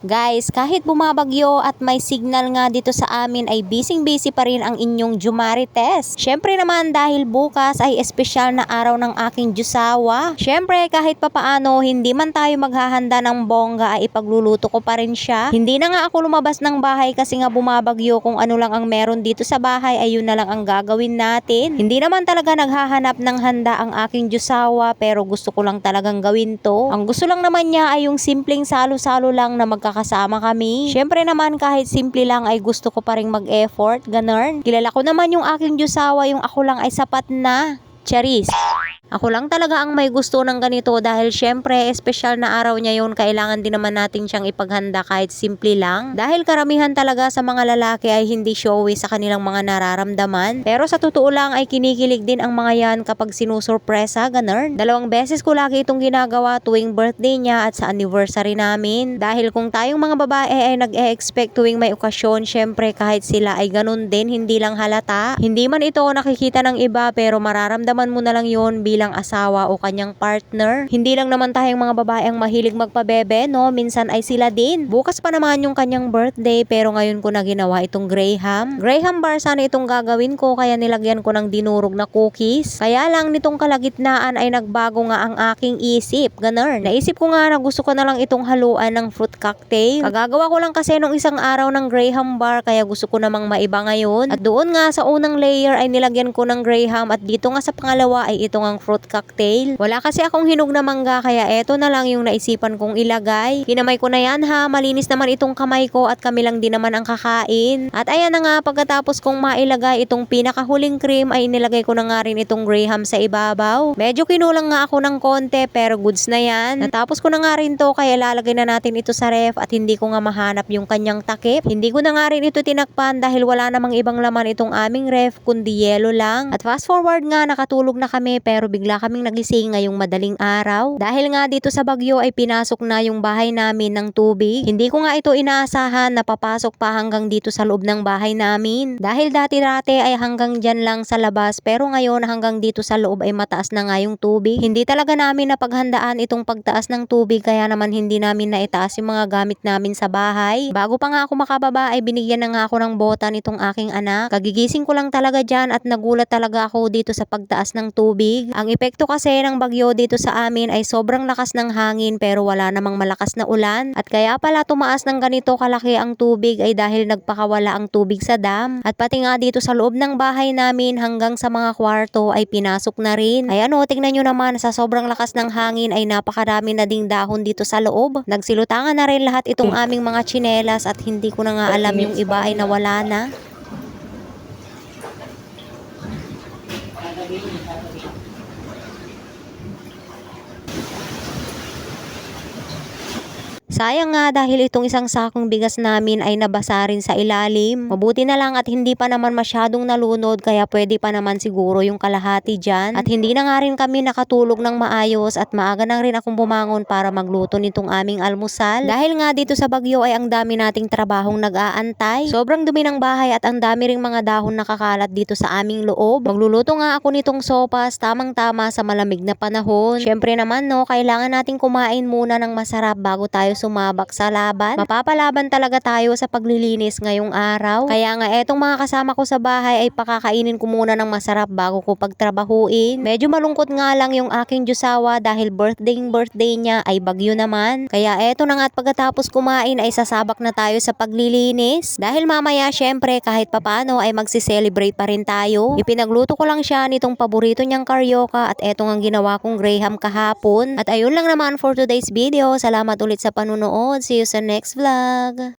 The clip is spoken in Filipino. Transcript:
Guys, kahit bumabagyo at may signal nga dito sa amin ay busy-busy pa rin ang inyong Jumari test. Syempre naman dahil bukas ay espesyal na araw ng aking Jusawa. Syempre kahit papaano hindi man tayo maghahanda ng bongga ay ipagluluto ko pa rin siya. Hindi na nga ako lumabas ng bahay kasi nga bumabagyo kung ano lang ang meron dito sa bahay ay yun na lang ang gagawin natin. Hindi naman talaga naghahanap ng handa ang aking Jusawa pero gusto ko lang talagang gawin to. Ang gusto lang naman niya ay yung simpleng salo-salo lang na magkakasama kami. Syempre naman kahit simple lang ay gusto ko pa rin mag-effort, ganun. Kilala ko naman yung aking Diyosawa, yung ako lang ay sapat na. Charis. Ako lang talaga ang may gusto ng ganito dahil syempre espesyal na araw niya yun kailangan din naman natin siyang ipaghanda kahit simple lang. Dahil karamihan talaga sa mga lalaki ay hindi showy sa kanilang mga nararamdaman. Pero sa totoo lang ay kinikilig din ang mga yan kapag sinusurpresa, ganun. Dalawang beses ko lagi itong ginagawa tuwing birthday niya at sa anniversary namin. Dahil kung tayong mga babae ay nag-e-expect tuwing may okasyon, syempre kahit sila ay ganun din, hindi lang halata. Hindi man ito nakikita ng iba pero mararamdaman mo na lang yun bilang asawa o kanyang partner. Hindi lang naman tayong mga babae ang mahilig magpabebe, no? Minsan ay sila din. Bukas pa naman yung kanyang birthday pero ngayon ko na ginawa itong Graham. Graham bar sana itong gagawin ko kaya nilagyan ko ng dinurog na cookies. Kaya lang nitong kalagitnaan ay nagbago nga ang aking isip. Ganun. Naisip ko nga na gusto ko na lang itong haluan ng fruit cocktail. Kagagawa ko lang kasi nung isang araw ng Graham bar kaya gusto ko namang maiba ngayon. At doon nga sa unang layer ay nilagyan ko ng Graham at dito nga sa pangalawa ay ito ang fruit cocktail. Wala kasi akong hinog na mangga kaya eto na lang yung naisipan kong ilagay. Kinamay ko na yan ha, malinis naman itong kamay ko at kami lang din naman ang kakain. At ayan na nga pagkatapos kong mailagay itong pinakahuling cream ay inilagay ko na nga rin itong Graham sa ibabaw. Medyo kinulang nga ako ng konti pero goods na yan. Natapos ko na nga rin to kaya lalagay na natin ito sa ref at hindi ko nga mahanap yung kanyang takip. Hindi ko na nga rin ito tinakpan dahil wala namang ibang laman itong aming ref kundi yelo lang. At fast forward nga nakatulog na kami pero bigla kaming nagising ngayong madaling araw. Dahil nga dito sa bagyo ay pinasok na yung bahay namin ng tubig. Hindi ko nga ito inaasahan na papasok pa hanggang dito sa loob ng bahay namin. Dahil dati-dati ay hanggang dyan lang sa labas pero ngayon hanggang dito sa loob ay mataas na nga yung tubig. Hindi talaga namin napaghandaan itong pagtaas ng tubig kaya naman hindi namin naitaas yung mga gamit namin sa bahay. Bago pa nga ako makababa ay binigyan na nga ako ng botan itong aking anak. Kagigising ko lang talaga dyan at nagulat talaga ako dito sa pagtaas ng tubig. Ang epekto kasi ng bagyo dito sa amin ay sobrang lakas ng hangin pero wala namang malakas na ulan. At kaya pala tumaas ng ganito kalaki ang tubig ay dahil nagpakawala ang tubig sa dam. At pati nga dito sa loob ng bahay namin hanggang sa mga kwarto ay pinasok na rin. Ayan o, tingnan nyo naman sa sobrang lakas ng hangin ay napakarami na ding dahon dito sa loob. Nagsilutangan na rin lahat itong aming mga tsinelas at hindi ko na nga alam yung iba ay nawala na. you Sayang nga dahil itong isang sakong bigas namin ay nabasa rin sa ilalim. Mabuti na lang at hindi pa naman masyadong nalunod kaya pwede pa naman siguro yung kalahati dyan. At hindi na nga rin kami nakatulog ng maayos at maaga na rin akong bumangon para magluto nitong aming almusal. Dahil nga dito sa Bagyo ay ang dami nating trabahong nag-aantay. Sobrang dumi ng bahay at ang dami ring mga dahon nakakalat dito sa aming loob. Magluluto nga ako nitong sopas tamang-tama sa malamig na panahon. Syempre naman no, kailangan nating kumain muna ng masarap bago tayo sumabak sa laban. Mapapalaban talaga tayo sa paglilinis ngayong araw. Kaya nga etong mga kasama ko sa bahay ay pakakainin ko muna ng masarap bago ko pagtrabahuin. Medyo malungkot nga lang yung aking Diyosawa dahil birthday birthday niya ay bagyo naman. Kaya eto na nga at pagkatapos kumain ay sasabak na tayo sa paglilinis. Dahil mamaya syempre kahit papano ay magsi-celebrate pa rin tayo. Ipinagluto ko lang siya nitong paborito niyang karyoka at eto ang ginawa kong Graham kahapon. At ayun lang naman for today's video. Salamat ulit sa panunood. See you sa next vlog.